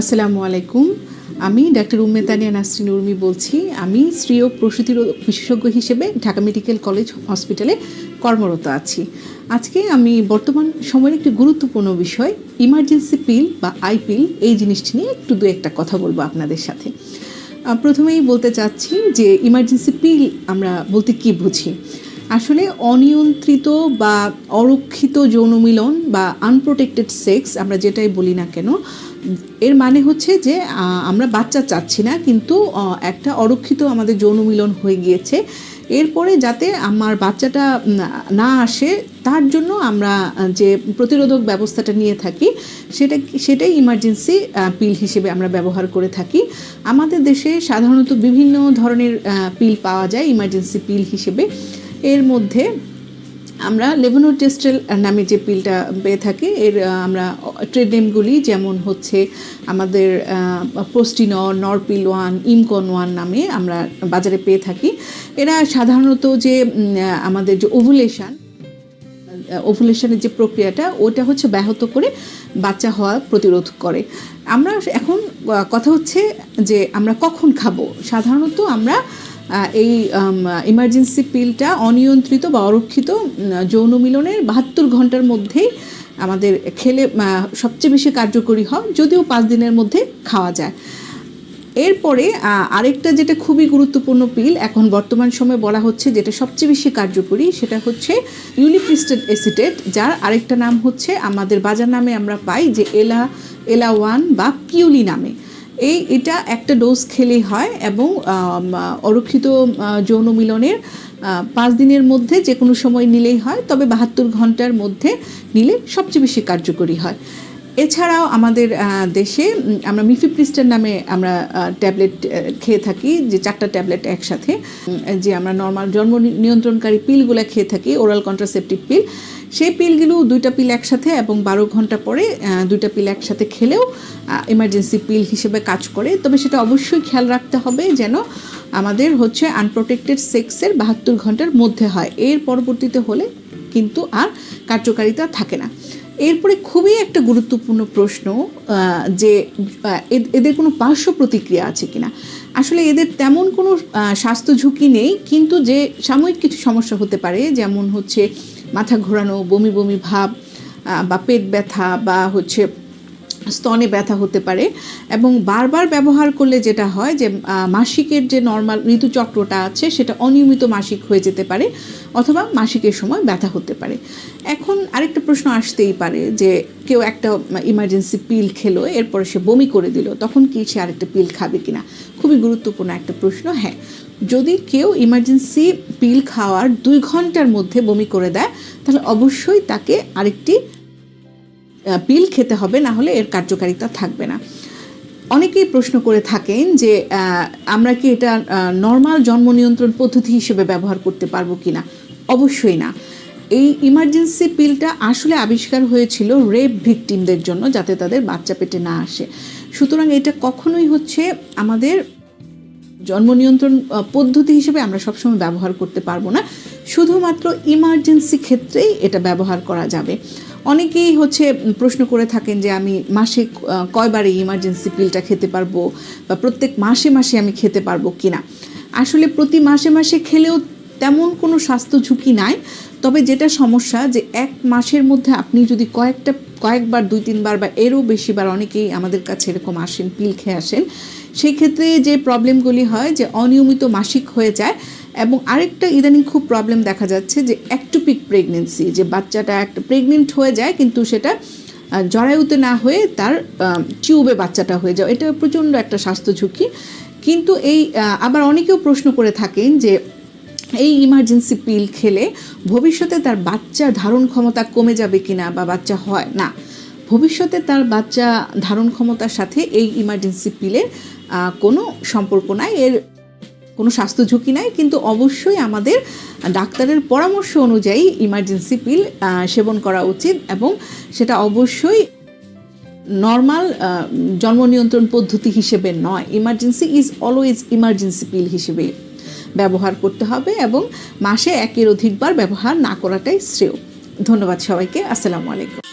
আসসালামু আলাইকুম। আমি ডাক্তার উম্মেতানিয়া নাসরিন উর্মি বলছি। আমি স্ত্রী ও প্রসূতি বিশেষজ্ঞ হিসেবে ঢাকা মেডিকেল কলেজ হসপিটালে কর্মরত আছি। আজকে আমি বর্তমান সময়ের একটি গুরুত্বপূর্ণ বিষয়, ইমার্জেন্সি পিল বা আই পিল, এই জিনিসটি নিয়ে একটু দু একটা কথা বলব আপনাদের সাথে। প্রথমেই বলতে চাচ্ছি যে ইমার্জেন্সি পিল আমরা বলতে কি বুঝি? আসলে অনিয়ন্ত্রিত বা অরক্ষিত যৌন মিলন বা আনপ্রোটেক্টেড সেক্স আমরা যেটাই বলি না কেন, এর মানে হচ্ছে যে আমরা বাচ্চা চাচ্ছি না, কিন্তু একটা অরক্ষিত আমাদের যৌন মিলন হয়ে গিয়েছে। এরপরে যাতে আমার বাচ্চাটা না আসে, তার জন্য আমরা যে প্রতিরোধক ব্যবস্থাটা নিয়ে থাকি, সেটা, সেটাই ইমার্জেন্সি পিল হিসেবে আমরা ব্যবহার করে থাকি। আমাদের দেশে সাধারণত বিভিন্ন ধরনের পিল পাওয়া যায় ইমার্জেন্সি পিল হিসেবে। এর মধ্যে আমরা লেভোনোটেস্ট্রেল নামে যে পিলটা পেয়ে থাকি, এর আমরা ট্রেড নেমগুলি যেমন হচ্ছে আমাদের পোস্টিন নরপিল ওয়ান, ইমকন ওয়ান নামে আমরা বাজারে পেয়ে থাকি। এরা সাধারণত যে আমাদের যে ওভুলেশন ওভুলেশনের যে প্রক্রিয়াটা, ওটা হচ্ছে ব্যাহত করে বাচ্চা হওয়া প্রতিরোধ করে। আমরা এখন কথা হচ্ছে যে আমরা কখন খাব? সাধারণত আমরা এই ইমার্জেন্সি পিলটা অনিয়ন্ত্রিত বা অরক্ষিত যৌন মিলনের বাহাত্তর ঘণ্টার মধ্যেই আমাদের খেলে সবচেয়ে বেশি কার্যকরী হয়, যদিও পাঁচ দিনের মধ্যে খাওয়া যায়। এরপরে আরেকটা যেটা খুবই গুরুত্বপূর্ণ পিল এখন বর্তমান সময়ে বলা হচ্ছে যেটা সবচেয়ে বেশি কার্যকরী, সেটা হচ্ছে ইউলিপ্রিস্টেড এসিটেট যার আরেকটা নাম হচ্ছে, আমাদের বাজার নামে আমরা পাই যে এলা এলা ওয়ান বা পিউলি নামে। এই, এটা একটা ডোজ খেলেই হয় এবং অরক্ষিত যৌন মিলনের পাঁচ দিনের মধ্যে যে কোনো সময় নিলেই হয়, তবে বাহাত্তর ঘণ্টার মধ্যে নিলে সবচেয়ে বেশি কার্যকরী হয়। এছাড়াও আমাদের দেশে আমরা মিফিপ্রিস্টার নামে আমরা ট্যাবলেট খেয়ে থাকি, যে চারটা ট্যাবলেট একসাথে যে আমরা নর্মাল জন্ম নিয়ন্ত্রণকারী পিলগুলো খেয়ে থাকি, ওরাল কন্ট্রাসেপটিভ পিল। সেই পিলগুলো দুইটা পিল একসাথে এবং বারো ঘণ্টা পরে দুইটা পিল একসাথে খেলেও ইমার্জেন্সি পিল হিসেবে কাজ করে। তবে সেটা অবশ্যই খেয়াল রাখতে হবে যেন আমাদের হচ্ছে আনপ্রোটেক্টেড সেক্সের বাহাত্তর ঘণ্টার মধ্যে হয়। এর পরবর্তীতে হলে কিন্তু আর কার্যকারিতা থাকে না। এরপরে খুবই একটা গুরুত্বপূর্ণ প্রশ্ন যে এদের কোনো পার্শ্ব প্রতিক্রিয়া আছে কিনা। আসলে এদের তেমন কোনো স্বাস্থ্য ঝুঁকি নেই, কিন্তু যে সাময়িক কিছু সমস্যা হতে পারে, যেমন হচ্ছে মাথা ঘোরানো, বমি বমি ভাব বা পেট ব্যথা, বা হচ্ছে স্তনে ব্যথা হতে পারে এবং বারবার ব্যবহার করলে যেটা হয় যে মাসিকের যে নর্মাল ঋতুচক্রটা আছে সেটা অনিয়মিত মাসিক হয়ে যেতে পারে অথবা মাসিকের সময় ব্যথা হতে পারে। এখন আরেকটা প্রশ্ন আসতেই পারে যে, কেউ একটা ইমার্জেন্সি পিল খেলো, এরপরে সে বমি করে দিল, তখন কি সে আরেকটা পিল খাবে কিনা? খুবই গুরুত্বপূর্ণ একটা প্রশ্ন হ্যাঁ। যদি কেউ ইমার্জেন্সি পিল খাওয়ার দুই ঘণ্টার মধ্যে বমি করে দেয়, তাহলে অবশ্যই তাকে আরেকটি পিল খেতে হবে, না হলে এর কার্যকারিতা থাকবে না। অনেকেই প্রশ্ন করে থাকেন যে আমরা কি এটা নর্মাল জন্ম নিয়ন্ত্রণ পদ্ধতি হিসেবে ব্যবহার করতে পারব কি না অবশ্যই না। এই ইমার্জেন্সি পিলটা আসলে আবিষ্কার হয়েছিল রেপ ভিকটিমদের জন্য, যাতে তাদের বাচ্চা পেটে না আসে। সুতরাং এটা কখনোই হচ্ছে আমাদের জন্ম নিয়ন্ত্রণ পদ্ধতি হিসেবে আমরা সবসময় ব্যবহার করতে পারব না। শুধুমাত্র ইমার্জেন্সি ক্ষেত্রেই এটা ব্যবহার করা যাবে। অনেকেই হচ্ছে প্রশ্ন করে থাকেন যে আমি মাসে কয়বারে ইমার্জেন্সি পিলটা খেতে পারব বা প্রত্যেক মাসে মাসে আমি খেতে পারব কিনা। আসলে প্রতি মাসে মাসে খেলেও তেমন কোনো স্বাস্থ্য ঝুঁকি নাই, তবে যেটা সমস্যা যে এক মাসের মধ্যে আপনি যদি কয়েকটা, কয়েকবার, দুই, তিনবার বা এরও বেশিবার অনেকেই আমাদের কাছে এরকম আসেন পিল খেয়ে আসেন, সেই ক্ষেত্রে যে প্রবলেমগুলি হয় যে অনিয়মিত মাসিক হয়ে যায় এবং আরেকটা ইদানিং খুব প্রবলেম দেখা যাচ্ছে যে অ্যাক্টোপিক প্রেগনেন্সি যে বাচ্চাটা একটা প্রেগনেন্ট হয়ে যায় কিন্তু সেটা জরায়ুতে না হয়ে তার টিউবে বাচ্চাটা হয়ে যায়। এটা প্রচণ্ড একটা স্বাস্থ্য ঝুঁকি। কিন্তু এই আবার অনেকেও প্রশ্ন করে থাকেন যে এই ইমার্জেন্সি পিল খেলে ভবিষ্যতে তার বাচ্চা ধারণ ক্ষমতা কমে যাবে কি না বা বাচ্চা হয় না। ভবিষ্যতে তার বাচ্চা ধারণ ক্ষমতার সাথে এই ইমার্জেন্সি পিলের কোনো সম্পর্ক নাই। এর কোনো স্বাস্থ্য ঝুঁকি নাই, কিন্তু অবশ্যই আমাদের ডাক্তারের পরামর্শ অনুযায়ী ইমার্জেন্সি পিল সেবন করা উচিত এবং সেটা অবশ্যই নর্মাল জন্ম নিয়ন্ত্রণ পদ্ধতি হিসেবে নয়। Emergency is always emergency pill হিসেবে ব্যবহার করতে হবে এবং মাসে একের অধিকবার ব্যবহার না করাটাই শ্রেয়। ধন্যবাদ সবাইকে। আসসালামু আলাইকুম।